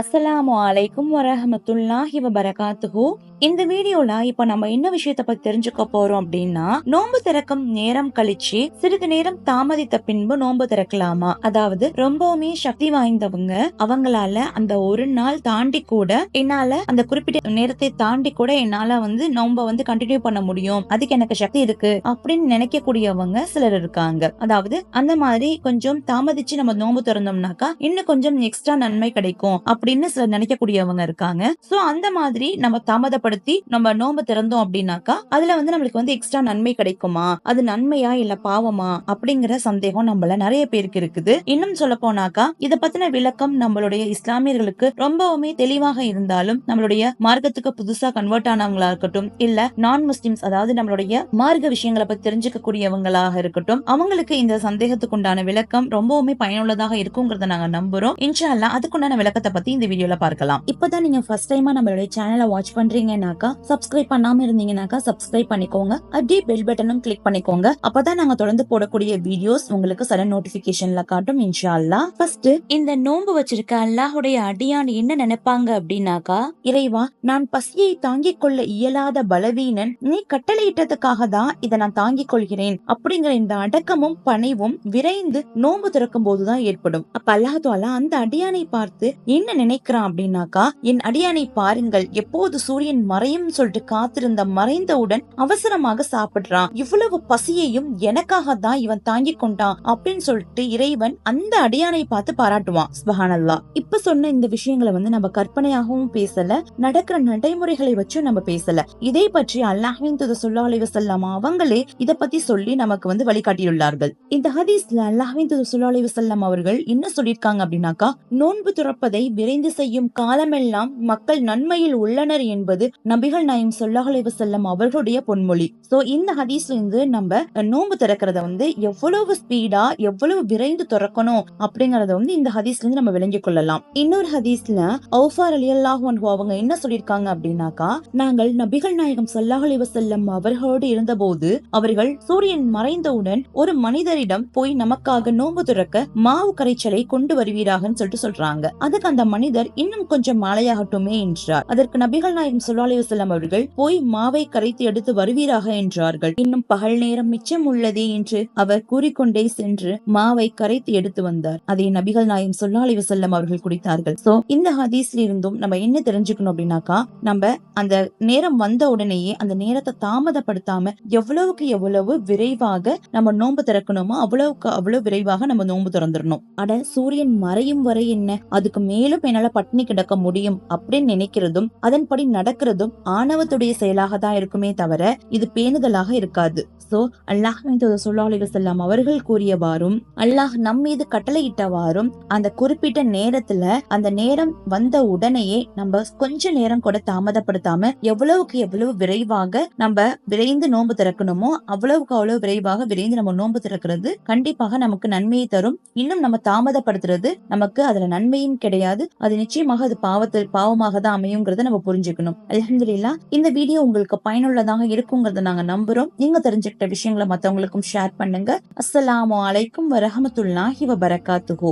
அஸ்ஸலாமு அலைக்கும் வரஹமத்துல்லாஹி வபரகாத்துஹு. இந்த வீடியோல இப்ப நம்ம என்ன விஷயத்த பத்தி தெரிஞ்சுக்க போறோம் அப்படின்னா நோன்பு திறக்கும் நேரம் கழிச்சு சிறிது நேரம் தாமதித்த பின்பு நோன்பு திறக்கலாமா? அதாவது ரொம்பவுமே சக்தி வாய்ந்தவங்க அவங்களால அந்த ஒரு நாள் தாண்டி கூட என்னால அந்த குறிப்பிட்ட நேரத்தை தாண்டி கூட என்னால வந்து நோன்ப வந்து கண்டினியூ பண்ண முடியும். அதுக்கு எனக்கு சக்தி இருக்கு அப்படின்னு நினைக்கக்கூடியவங்க சிலர் இருக்காங்க. அதாவது அந்த மாதிரி கொஞ்சம் தாமதிச்சு நம்ம நோன்பு திறந்தோம்னாக்கா இன்னும் கொஞ்சம் எக்ஸ்ட்ரா நன்மை கிடைக்கும். அப்படின்னு சில நினைக்கக்கூடியவங்க இருக்காங்க. சோ அந்த மாதிரி நம்ம தாமதப்படுத்தி நம்ம நோன்பு திறந்தோம் அப்படின்னாக்கா அதுல வந்து நம்மளுக்கு வந்து எக்ஸ்ட்ரா நன்மை கிடைக்குமா? அது நன்மையா இல்ல பாவமா? அப்படிங்கிற சந்தேகம் நம்மள நிறைய பேருக்கு இருக்குது. இன்னும் சொல்ல போனாக்கா இத பத்தின விளக்கம் நம்மளுடைய இஸ்லாமியர்களுக்கு ரொம்பவுமே தெளிவாக இருந்தாலும் நம்மளுடைய மார்க்கத்துக்கு புதுசா கன்வெர்ட் ஆனவங்களா இருக்கட்டும் இல்ல நான் முஸ்லிம்ஸ் அதாவது நம்மளுடைய மார்க்க விஷயங்களை பத்தி தெரிஞ்சுக்க கூடியவங்களாக இருக்கட்டும் அவங்களுக்கு இந்த சந்தேகத்துக்குண்டான விளக்கம் ரொம்பவுமே பயனுள்ளதாக இருக்குங்கிறத நாங்க நம்புறோம். இன்ஷா அல்லா அதுக்குண்டான விளக்கத்தை பத்தி இந்த வீடியோல பார்க்கலாம். இப்பதான் நீங்க ஃபர்ஸ்ட் டைமா நம்மளுடைய சேனலை வாட்ச் பண்றீங்கன்னாக்கா சப்ஸ்கிரைப் பண்ணாம இருந்தீங்கன்னாக்கா சப்ஸ்கிரைப் பண்ணிக்கோங்க. அப்படியே பெல் பட்டனும் கிளிக் பண்ணிக்கோங்க. அப்பதான் நாங்க தொடர்ந்து போடக்கூடிய வீடியோஸ் உங்களுக்கு சடன் நோட்டிபிகேஷன்ல காட்டும் இன்ஷா அல்லாஹ் ஃபர்ஸ்ட் இந்த நோன்பு வச்சிருக்க அல்லாஹுடைய அடியான் என்ன நினைப்பாங்க அப்படின்னாக்கா இறைவா நான் பசியை தாங்கிக் கொள்ள இயலாத பலவீனன் நீ கட்டளையிட்டதுக்காக தான் இதை நான் தாங்கிக் கொள்கிறேன் அப்படிங்கிற இந்த அடக்கமும் பணிவும் விரைந்து நோன்பு திறக்கும் போதுதான் ஏற்படும். அப்ப அல்லாஹாலா அந்த அடியானை பார்த்து என்ன நினைக்கிறான் அப்படின்னாக்கா என் அடியானை பாருங்கள் எப்போது சூரியன் மறையும் சொல்லிட்டு காத்திருந்த மறைந்தவுடன் அவசரமாக சாப்பிடுறான். இவ்வளவு பசியையும் எனக்காக தான் இவன் தாங்கிக் கொண்டான் அப்படின்னு சொல்லிட்டு இறைவன் அந்த அடியானை பார்த்து பாராட்டுவான். சுபஹானல்லா. இப்ப சொன்ன இந்த விஷயங்களை வந்து நம்ம கற்பனையாகவும் பேசல நடக்கிற நடைமுறைகளை வச்சும் நம்ம பேசல. இதை பற்றி அல்லாஹின் துத சொல்லா அலைவசல்லாம் அவங்களே இத பத்தி சொல்லி நமக்கு வந்து வழிகாட்டியுள்ளார்கள். இந்த ஹதீஸ்ல அல்லாஹின் துத சொல்லா அலைவசல்லாம் அவர்கள் என்ன சொல்லியிருக்காங்க அப்படின்னாக்கா நோன்பு துறப்பதை விரை விரைந்து செய்யும் காலமெல்லாம் மக்கள் நன்மையில் உள்ளனர் என்பது நபிகள் நாயம் சொல்லாஹ் அலைவசல்லம் அவர்களுடைய பொன்மொழி. சோ இந்த ஹதீஸ்ல இருந்து நம்ம நோன்பு திறக்கிறத வந்து எவ்வளவு ஸ்பீடா எவ்வளவு விரைந்து திறக்கணும் அப்படிங்கறத வந்து இந்த ஹதீஸ்ல இருந்து நம்ம விளங்கிக் கொள்ளலாம். இன்னொரு ஹதீஸ்ல ஔஃபார் அலி அல்லாஹ் அவங்க என்ன சொல்லியிருக்காங்க அப்படின்னாக்கா நாங்கள் நபிகள் நாயகம் சொல்லாஹ் அலைவசல்லம் அவர்களோடு இருந்தபோது அவர்கள் சூரியன் மறைந்தவுடன் ஒரு மனிதரிடம் போய் நமக்காக நோன்பு திறக்க மாவு கரைச்சலை கொண்டு வருவீராக சொல்லிட்டு சொல்றாங்க. அதுக்கு அந்த மனிதர் இன்னும் கொஞ்சம் மாலையாகட்டுமே என்றார். அதற்கு நபிகள் நாயகம் சொல்லா அலைவசல்லம் அவர்கள் போய் மாவை கரைத்து எடுத்து வருவீராக என்றார்கள். இன்னும் பகல் நேரம் மிச்சம் உள்ளதே என்று அவர் கூறிக்கொண்டே சென்று மாவை கரைத்து எடுத்து வந்தார். அதை நபிகள் நாயகம் சொல்லா அலைவசல்லம் அவர்கள் குடித்தார்கள். சோ இந்த ஹதீஸ்ல இருந்தும் நம்ம என்ன தெரிஞ்சுக்கணும் அப்படின்னாக்கா நம்ம அந்த நேரம் வந்த உடனேயே அந்த நேரத்தை தாமதப்படுத்தாம எவ்வளவுக்கு எவ்வளவு விரைவாக நம்ம நோன்பு திறக்கணுமோ அவ்வளவுக்கு அவ்வளவு விரைவாக நம்ம நோன்பு திறந்துடணும். அட சூரியன் மறையும் வரை என்ன? அதுக்கு மேலும் என்னால பட்டினி கிடக்க முடியும் அப்படின்னு நினைக்கிறதும் அதன்படி நடக்கிறதும் ஆணவத்துடைய செயலாக தான் இருக்குமே தவிர இது பேணுதலாக இருக்காது. சோ அல்லாஹ் சொல்லாஹ் செல்லாம் அவர்கள் கூறியவாறும் அல்லாஹ் நம் மீது கட்டளையிட்டவாறும் அந்த குறிப்பிட்ட நேரத்துல அந்த நேரம் வந்த உடனேயே நம்ம கொஞ்ச நேரம் கூட தாமதப்படுத்தாம எவ்வளவுக்கு எவ்வளவு விரைவாக நம்ம விரைந்து நோன்பு திறக்கணுமோ அவ்வளவுக்கு அவ்வளவு விரைவாக விரைந்து நம்ம நோன்பு திறக்கிறது கண்டிப்பாக நமக்கு நன்மையை தரும். இன்னும் நம்ம தாமதப்படுத்துறது நமக்கு அதுல நன்மையும் கிடையாது. அது நிச்சயமாக அது பாவத்தில் பாவமாக தான் அமையுங்கிறத நம்ம புரிஞ்சுக்கணும். அலமதுல்லா இந்த வீடியோ உங்களுக்கு பயனுள்ளதாக இருக்குங்கிறத நாங்க நம்புறோம். நீங்க தெரிஞ்சுக்கிட்ட விஷயங்களை மத்தவங்களுக்கும் ஷேர் பண்ணுங்க. அஸ்ஸலாமு அலைக்கும் வரஹமத்துல்லாஹி வபரகாத்துஹு.